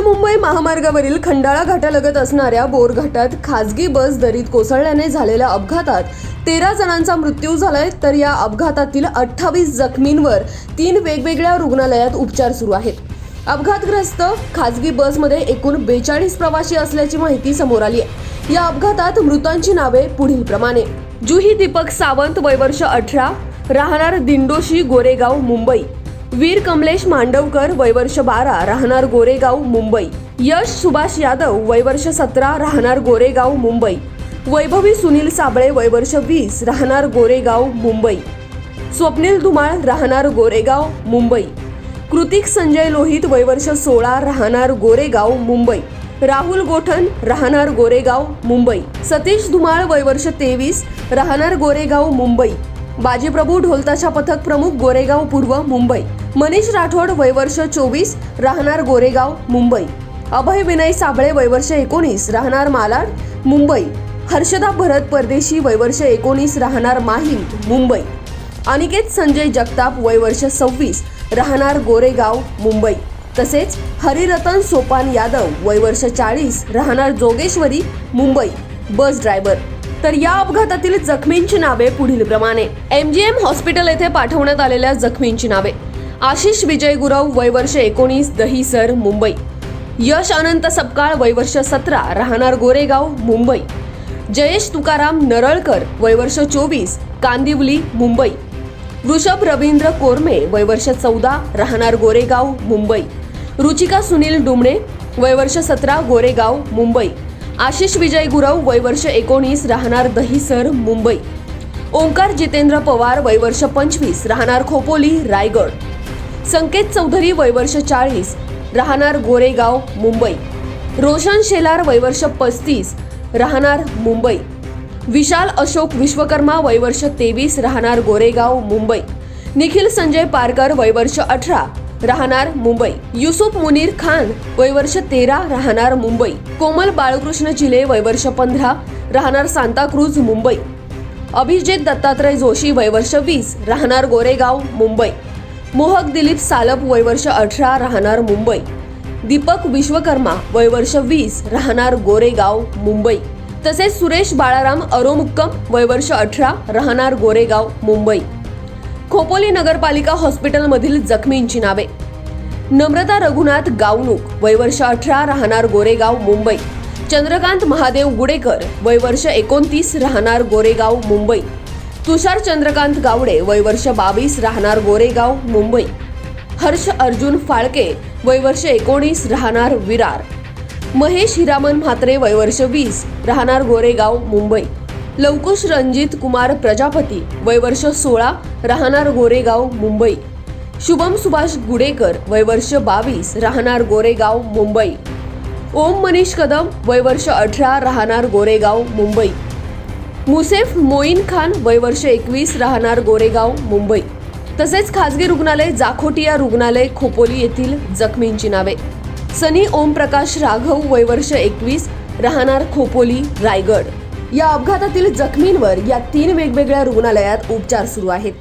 पुणे मुंबई महामार्गावरील खंडाळा घाटालगत असणाऱ्या बोरघाटात खासगी बस दरीत कोसळल्याने झालेल्या अपघातात तेरा जणांचा मृत्यू झालाय तर या अपघातातील अठ्ठावीस जखमींवर तीन वेगवेगळ्या रुग्णालयात उपचार सुरू आहेत. अपघातग्रस्त खासगी बसमध्ये एकूण बेचाळीस प्रवासी असल्याची माहिती समोर आली आहे. या अपघातात मृतांची नावे पुढील प्रमाणे. जुही दीपक सावंत वयवर्ष अठरा राहणार दिंडोशी गोरेगाव मुंबई. वीर कमलेश मांडवकर वयवर्ष बारा राहणार गोरेगाव मुंबई. यश सुभाष यादव वयवर्ष सतरा राहणार गोरेगाव मुंबई. वैभवी सुनील साबळे वयवर्ष वीस राहणार गोरेगाव मुंबई. स्वप्नील धुमाळ राहणार गोरेगाव मुंबई. कृतिक संजय लोहित वयवर्ष सोळा राहणार गोरेगाव मुंबई. राहुल गोठन राहणार गोरेगाव मुंबई. सतीश धुमाळ वयवर्ष तेवीस राहणार गोरेगाव मुंबई. बाजीप्रभू ढोलताशा पथक प्रमुख गोरेगाव पूर्व मुंबई. मनीष राठोड वयवर्ष चोवीस राहणार गोरेगाव मुंबई. अभय विनय साबळे वयवर्ष एकोणीस राहणार मालाड मुंबई. हर्षदा भरत परदेशी वयवर्ष एकोणीस राहणार माहीम मुंबई. अनिकेत संजय जगताप वयवर्ष सव्वीस राहणार गोरेगाव मुंबई. तसेच हरिरतन सोपान यादव वयवर्ष चाळीस राहणार जोगेश्वरी मुंबई. बस ड्रायव्हर तर या अपघातातील जखमींची नावे पुढील प्रमाणे. एमजीएम हॉस्पिटल येथे पाठवण्यात आलेल्या जखमींची नावे. आशिष विजय गुरव वयवर्ष एकोणीस दहीसर मुंबई. यश अनंत सपकाळ वयवर्ष सतरा राहणार गोरेगाव मुंबई. जयेश तुकाराम नरळकर वयवर्ष चोवीस कांदिवली मुंबई. वृषभ रवींद्र कोरमे वयवर्ष चौदा राहणार गोरेगाव मुंबई. रुचिका सुनील डुमणे वयवर्ष सतरा गोरेगाव मुंबई. आशिष विजय गुरव वयवर्ष एकोणीस राहणार दहिसर मुंबई. ओंकार जितेंद्र पवार वयवर्ष पंचवीस राहणार खोपोली रायगड. संकेत चौधरी वयवर्ष चाळीस राहणार गोरेगाव मुंबई. रोशन शेलार वयवर्ष पस्तीस राहणार मुंबई. विशाल अशोक विश्वकर्मा वयवर्ष तेवीस राहणार गोरेगाव मुंबई. निखिल संजय पारकर वयवर्ष अठरा राहणार मुंबई. युसुफ मुनीर खान वयवर्ष तेरा राहणार मुंबई. कोमल बाळकृष्ण चिले वयवर्ष पंधरा राहणार सांताक्रूज मुंबई. अभिजित दत्तात्रय जोशी वयवर्ष वीस राहणार गोरेगाव मुंबई. मोहक दिलीप सालप वयवर्ष अठरा राहणार मुंबई. दीपक विश्वकर्मा वयवर्ष वीस राहणार गोरेगाव मुंबई. तसेच सुरेश बाळाराम अरोमुक्कम वयवर्ष अठरा राहणार गोरेगाव मुंबई. खोपोली नगरपालिका हॉस्पिटलमधील जखमींची नावे. नम्रता रघुनाथ गावणूक वयवर्ष अठरा राहणार गोरेगाव मुंबई. चंद्रकांत महादेव गुडेकर वयवर्ष एकोणतीस राहणार गोरेगाव मुंबई. तुषार चंद्रकांत गावडे वयवर्ष बावीस राहणार गोरेगाव मुंबई. हर्ष अर्जुन फाळके वयवर्ष एकोणीस राहणार विरार. महेश हिरामन म्हात्रे वयवर्ष वीस राहणार गोरेगाव मुंबई. लवकुश रणजित कुमार प्रजापती वयवर्ष सोळा राहणार गोरेगाव मुंबई. शुभम सुभाष गुडेकर वयवर्ष बावीस राहणार गोरेगाव मुंबई. ओम मनीष कदम वयवर्ष अठरा राहणार गोरेगाव मुंबई. मुसेफ मोईन खान वयवर्ष एकवीस राहणार गोरेगाव मुंबई. तसेच खाजगी रुग्णालय जाखोटिया रुग्णालय खोपोली येथील जखमींची नावे. सनी ओमप्रकाश राघव वयवर्ष एकवीस राहणार खोपोली रायगड. या अपघातातील जखमींवर या तीन वेगवेगळ्या रुग्णालयात उपचार सुरू आहेत.